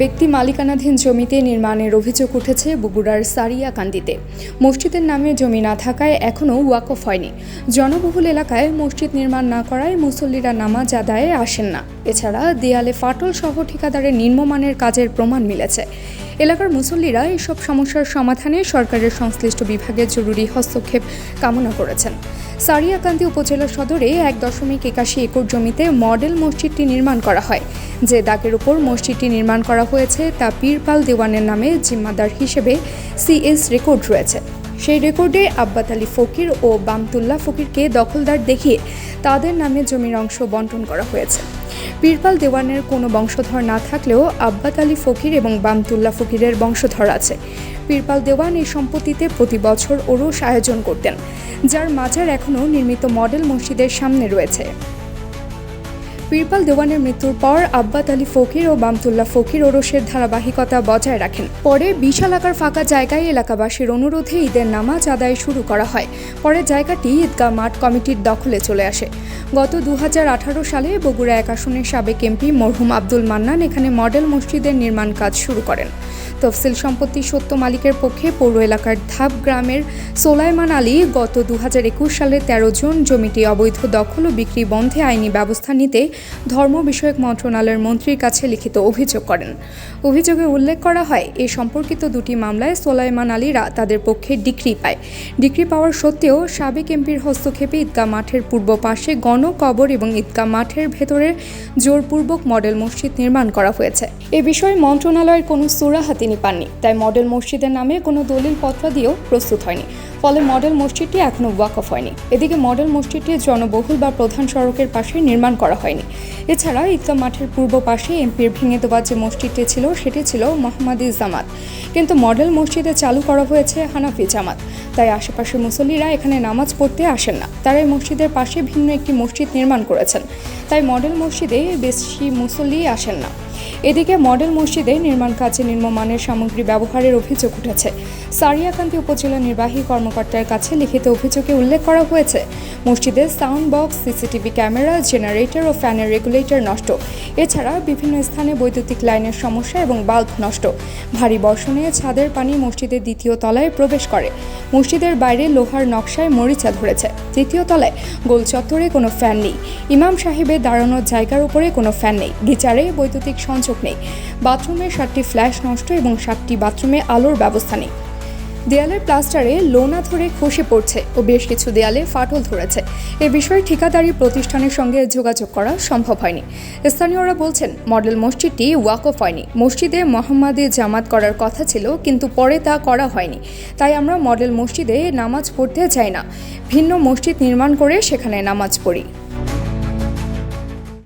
ব্যক্তি মালিকানাধীন জমিতে নির্মাণের অভিযোগ উঠেছে বগুড়ার সারিয়াকান্দিতে মসজিদের নামে জমি না থাকায় এখনও ওয়াকফ হয়নি। জনবহুল এলাকায় মসজিদ নির্মাণ না করায় মুসল্লিরা নামাজ আদায়ে আসেন না। এছাড়া দেয়ালে ফাটল সহ ঠিকাদারের নিম্নমানের কাজের প্রমাণ মিলেছে। এলাকার মুসল্লিরা এসব সমস্যার সমাধানে সরকারের সংশ্লিষ্ট বিভাগের জরুরি হস্তক্ষেপ কামনা করেছেন। সারিয়াকান্দি উপজেলা সদরে এক দশমিক একাশি একর জমিতে মডেল মসজিদটি নির্মাণ করা হয়। যে দাগের উপর মসজিদটি নির্মাণ করা হয়েছে তা পীরপাল দেওয়ানের নামে জিম্মাদার হিসেবে সিএস রেকর্ড রয়েছে। সেই রেকর্ডে আব্বাত আলী ফকির ও বামতুল্লাহ ফকিরকে দখলদার দেখিয়ে তাদের নামে জমির অংশ বন্টন করা হয়েছে। পীরপাল দেওয়ানের কোনো বংশধর না থাকলেও আব্বাত আলী ফকির এবং বামতুল্লাহ ফকিরের বংশধর আছে। পীরপাল দেওয়ান এই সম্পত্তিতে প্রতি বছর ওরস আয়োজন করতেন, যার মাজার এখনও নির্মিত মডেল মসজিদের সামনে রয়েছে। পীরপাল দেওয়ানের মৃত্যুর পর আব্বাত আলী ফকির ও বামতুল্লাহ ফকির ওরসের ধারাবাহিকতা বজায় রাখেন। পরে বিশাল আকার ফাঁকা জায়গায় এলাকাবাসীর অনুরোধে ঈদের নামাজ আদায় শুরু করা হয়। পরে জায়গাটি ঈদগাহ মাঠ কমিটির দখলে চলে আসে। গত দু হাজার আঠারো সালে বগুড়া এক আসনের সাবেক এমপি মরহুম আব্দুল মান্নান এখানে মডেল মসজিদের নির্মাণ কাজ শুরু করেন। তফসিল সম্পত্তি সত্য মালিকের পক্ষে পৌর এলাকার ধাপ গ্রামের সোলাইমান আলী গত দু একুশ সালে ১৩ জন জমিটি অবৈধ দখল ও বিক্রি বন্ধে আইনি ব্যবস্থা নিতে ধর্ম বিষয়ক মন্ত্রণালয়ের মন্ত্রীর কাছে লিখিত অভিযোগ করেন। অভিযোগে উল্লেখ করা হয়, এ সম্পর্কিত দুটি মামলায় সোলাইমান আলীরা তাদের পক্ষে ডিক্রি পায়। ডিক্রি পাওয়ার সত্ত্বেও সাবেক এমপির হস্তক্ষেপে ঈদগাহ মাঠের পূর্ব পাশে গণকবর এবং ঈদগাহ মাঠের ভেতরে জোরপূর্বক মডেল মসজিদ নির্মাণ করা হয়েছে। এ বিষয়ে মন্ত্রণালয়ের কোনো সুরাহা তিনি পাননি। তাই মডেল মসজিদের নামে কোনো দলিল পত্র দিয়েও প্রস্তুত হয়নি। ফলে মডেল মসজিদটি এখনও ওয়াকফ হয়নি। এদিকে মডেল মসজিদটি জনবহুল বা প্রধান সড়কের পাশে নির্মাণ করা হয়নি। এছাড়া ঈদগাহ মাঠের পূর্ব পাশে এমপির ভেঙে দেওয়া যে মসজিদটি ছিল, সেটি ছিল মোহাম্মদী জামাত। কিন্তু মডেল মসজিদে চালু করা হয়েছে হানাফি জামাত। তাই আশেপাশের মুসল্লিরা এখানে নামাজ পড়তে আসেন না। তারা এই মসজিদের পাশে ভিন্ন একটি মসজিদ নির্মাণ করেছেন। তাই মডেল মসজিদে বেশি মুসল্লি আসেন না। এদিকে মডেল মসজিদে নির্মাণ কাজে নিম্নমানের সামগ্রী ব্যবহারের অভিযোগ উঠেছে। সারিয়াকান্দি উপজেলা নির্বাহী কর্মকর্তার কাছে লিখিত অভিযোগে উল্লেখ করা হয়েছে, মসজিদে sound box, CCTV camera, generator ও ফ্যানের রেগুলেটর নষ্ট। এছাড়া বিভিন্ন স্থানে বৈদ্যুতিক লাইনের সমস্যা এবং বাল্ব নষ্ট। ভারী বর্ষণে ছাদের পানি মসজিদের দ্বিতীয় তলায় প্রবেশ করে। মসজিদের বাইরে লোহার নকশায় মরিচা ধরেছে। তৃতীয় তলায় গোল চত্বরে কোনো ফ্যান নেই। ইমাম সাহেবের দাঁড়ানোর জায়গার উপরে কোনো ফ্যান নেই। গিচারে বৈদ্যুতিক সংযোগ নেই। বাথরুমে সাতটি ফ্ল্যাশ নষ্ট এবং সাতটি বাথরুমে আলোর ব্যবস্থা নেই। দেয়ালের প্লাস্টারে লোনা ধরে খসে পড়ছে ও বেশ কিছু দেয়ালে ফাটল ধরেছে। এ বিষয়ে ঠিকাদারি প্রতিষ্ঠানের সঙ্গে যোগাযোগ করা সম্ভব হয়নি। স্থানীয়রা বলছেন, মডেল মসজিদটি ওয়াকফ হয়নি। মসজিদে মোহাম্মদে জামাত করার কথা ছিল, কিন্তু পরে তা করা হয়নি। তাই আমরা মডেল মসজিদে নামাজ পড়তে চাই না। ভিন্ন মসজিদ নির্মাণ করে সেখানে নামাজ পড়ি।